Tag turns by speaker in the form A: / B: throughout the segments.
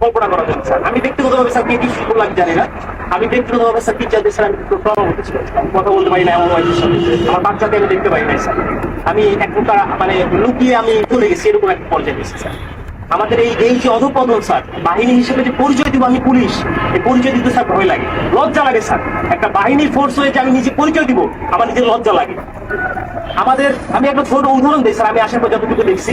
A: কল্পনা করা স্যার। আমি স্যার জানি না। আমি স্যার স্যার, আমি কথা বলতে পারি না, এমন আমার আমি দেখতে স্যার। আমি এক প্রকার মানে লুকিয়ে আমি চলে গেছি, এরকম পর্যায়ে স্যার। আমাদের এই এই যে অধপতন, স্যার, বাহিনী হিসেবে যে পরিচয় দিব আমি পুলিশ, এই পরিচয় দিতে, স্যার, ভয় লাগে। লজ্জা লাগে, স্যার। একটা বাহিনীর ফোর্স হয়ে যে আমি নিজে পরিচয় দিব, আমার নিজের লজ্জা লাগে। আমাদের, আমি একটা ছোট উদাহরণ দিই, স্যার, আমি আসার পর যতটুকু দেখছি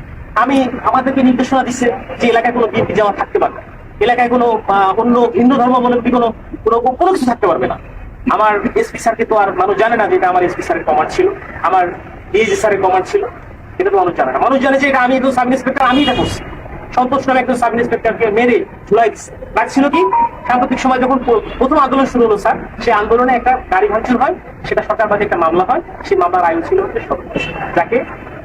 A: আমি আমাদেরকে নির্দেশনা দিচ্ছে যে এলাকায় কোনো বিএনপি জামাত থাকতে পারবে। এলাকায় কোনো অন্য হিন্দু ধর্মাবলম্বী কোনো কোনো কোনো কিছু থাকতে পারবে না। আমার এসপি স্যারকে তো আর মানুষ জানে না যে এটা আমার এসপি স্যারের কমান্ড ছিল। আমার ডিএজি স্যারের কমান্ড ছিল। এটা তো মানুষ জানে না। মানুষ জানে যে এটা আমি একজন সাব ইন্সপেক্টর আমি এটা করছি। সন্তোষ নামে একজন সাব ইন্সপেক্টরকে মেরে ঝুলাই দিচ্ছে লাগছিল কি? সাম্প্রতিক সময় যখন প্রথম আন্দোলন শুরু হলো স্যার, সেই আন্দোলনে একটা গাড়ি ভাঙচুর হয়। সেটা সরকারবাদী একটা মামলা হয়। সেই মামলার আয়ু ছিল। যাকে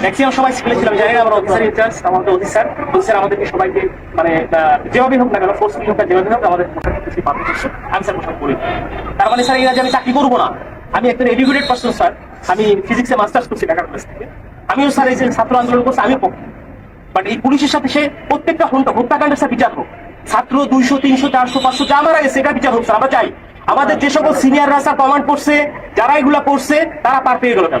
A: ম্যাক্সিমাম সিভিল ছিলাম জানি না আমরা অফিসার ইনচার্জ আমাদের আমাদেরকে সবাইকে মানে আহ, যেভাবে হোক না কেন হোক না যেভাবে হোক আমাদের আমি স্যার করি। তার মানে স্যার এরা যে আমি চাকরি করব না। আমি একজন এডুকেটেড পার্সন স্যার আমি ফিজিক্সে মাস্টার্স করছি কলেজ থেকে। আমিও স্যার এই যে ছাত্র আন্দোলন করছি আমিও পক্ষে। বাট এই পুলিশের সাথে সে প্রত্যেকটা হত্যা- হত্যাকাণ্ডের স্যার বিচার হোক। ছাত্র দুইশো তিনশো চারশো পাঁচশো যা মারা গেছে এটা বিচার হোক স্যার আমরা চাই। আমাদের যে সকল সিনিয়ররা স্যার কমান্ড করছে যারা এগুলা করছে তারা পার পেয়ে গেল কেন?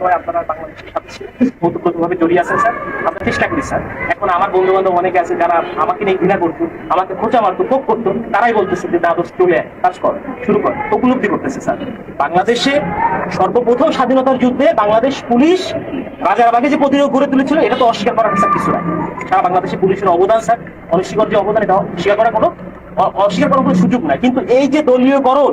A: সবাই আপনারা বাংলাদেশের সাথে ওতপ্রোতভাবে জড়িয়ে আছেন, স্যার। আমরা চেষ্টা করি, স্যার। এখন আমার বন্ধু বান্ধব অনেকে আছে যারা আমাকে নিয়ে ঘৃণা করতো, আমাকে খোঁচা মারতো কোপ করতো, তারাই বলতেছে যে দাদোস চলে কাজ কর, শুরু কর। উপলব্ধি করতেছে, স্যার। বাংলাদেশে সর্বপ্রথম স্বাধীনতার যুদ্ধে বাংলাদেশ পুলিশ রাজারবাগে যে প্রতিরোধ গড়ে তুলেছিল, এটা তো অস্বীকার করার স্যার কিছু নাই সারা বাংলাদেশে পুলিশের অবদান, স্যার অনস্বীকার যে অবদান, এটা অস্বীকার করার কোনো অস্বীকার করার কোনো সুযোগ নাই। কিন্তু এই যে দলীয়করণ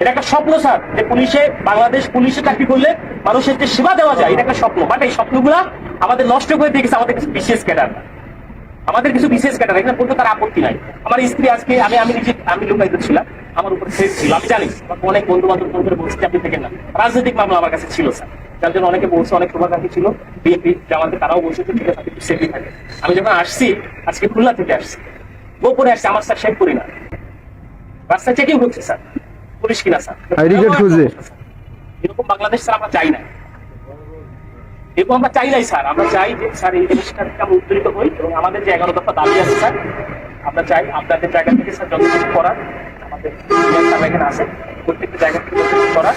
A: এটা একটা স্বপ্ন, স্যার, যে পুলিশে, বাংলাদেশ পুলিশে চাকরি করলে মানুষের যে সেবা দেওয়া যায়, এটা একটা স্বপ্ন। বাট এই স্বপ্নগুলা আমাদের নষ্ট করে দিয়ে আমাদের কিছু বিশেষ ক্যাডার আমাদের কিছু বিশেষ ক্যাটার এখানে পর্যন্ত তার আপত্তি নাই। আমার স্ত্রী আজকে, আমি আমি নিজে, আমি লোকায়িত ছিলাম, আমার উপর থ্রেট ছিল। আমি জানি অনেক বন্ধু বান্ধব ফোন করে বলছে আপনি থেকে না। রাজনৈতিক মামলা আমার কাছে ছিল, স্যার। যার জন্য অনেকে বলছে, অনেক শুভাকাঙ্ক্ষী ছিল, বিএনপি জামাতে, তারাও বলছে যে ঠিক আছে সেফলি থাকে আমি যখন আসছি, আজকে খুলনা থেকে আসছি, গোপনে আসছি, আমার স্যার শেখ করি না। রাস্তায় চেকিং হচ্ছে স্যার পুলিশ কিনা স্যার?
B: ID card খুঁজে।
A: এরকম বাংলাদেশ স্যার আমরা চাই না। এবং আমরা চাই নাই স্যার। আমরা চাই যে স্যার এই জিনিসটা থেকে আমরা উত্তরিত হই এবং আমাদের যে এগারো দফা দাবি আছে স্যার আমরা চাই আপনাদের জায়গা থেকে স্যার যত কিছু করার আমাদের স্যাররা এখানে আছে প্রত্যেকটা জায়গা থেকে করার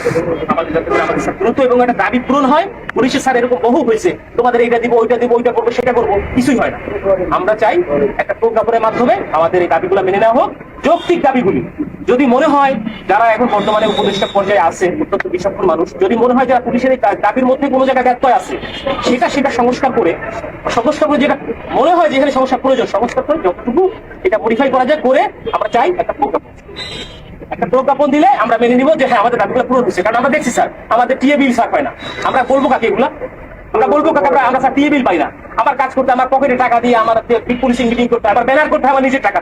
A: আমাদের যাতে করে আমাদের স্যার দ্রুত এবং একটা দাবি পূরণ হয়। পুলিশের স্যার এরকম বহু হয়েছে। তোমাদের এইটা দিব ওইটা দিব ওইটা করব সেটা করব কিছুই হয় না। আমরা চাই একটা প্রজ্ঞাপনের মাধ্যমে আমাদের এই দাবিগুলো মেনে নেওয়া হোক। যৌক্তিক দাবিগুলি। যদি মনে হয় যারা এখন বর্তমানে উপদেষ্টা পর্যায়ে আছে, অত্যন্ত বিচক্ষণ মানুষ, যদি মনে হয় যারা পুলিশের দাবির মধ্যে কোনো জায়গায় ব্যত্যয় আছে, সেটা সেটা সংস্কার করে সংস্কার করে যেটা মনে হয় যে এখানে সংস্কার প্রয়োজন, সংস্কার করে যতটুকু এটা মডিফাই করা যায় করে আমরা চাই একটা প্রজ্ঞাপন। একটা প্রজ্ঞাপন দিলে আমরা মেনে নিব যে হ্যাঁ আমাদের দাবিগুলো পূরণ হচ্ছে কারণ আমরা দেখছি স্যার, আমাদের টিএ বিল স্যার পায় না। আমরা বলব কাকে এগুলা? আমরা বলব কাকে? আমরা আমরা স্যার টিএ বিল পাই না। আমার কাজ করতে আমার পকেটে টাকা দিয়ে আমার পুলিশিং মিটিং করতে আমার ব্যানার করতে আমার নিজের টাকা।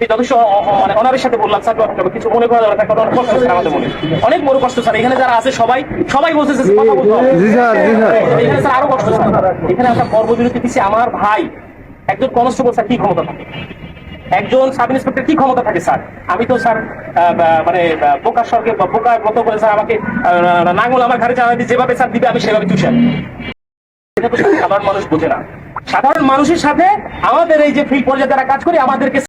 A: এই যথেষ্ট অ- অ- মানে অনারের সাথে বললাম স্যার কিছু মনে করা যাবে কারণ অনেক কষ্ট স্যার আমাদের মনে। অনেক বড় কষ্ট স্যার। এখানে যারা আছে সবাই সবাই বলতেছে কথা বলতে হবে।
B: জি স্যার, জি স্যার।
A: এখানে স্যার আরও কষ্ট স্যার। এখানে আমরা কর্মবিরতি দিচ্ছি। আমার ভাই একজন কনস্টেবল স্যার কি ক্ষমতা থাকে? একজন সাব ইন্সপেক্টর কি ক্ষমতা থাকে স্যার? আমি তো স্যার মানে বোকার সরকার বোকার মতো করে স্যার আমাকে নাঙ্গল আমার ঘাড়ে চালাতে যেভাবে স্যার দিবে আমি সেভাবে চুষে আনি। এটা তো সাধারণ মানুষ বোঝে না। সাধারণ মানুষের সাথে আমাদের এই যে ফিল্ড পর্যায়ে যারা কাজ করি আমাদেরকে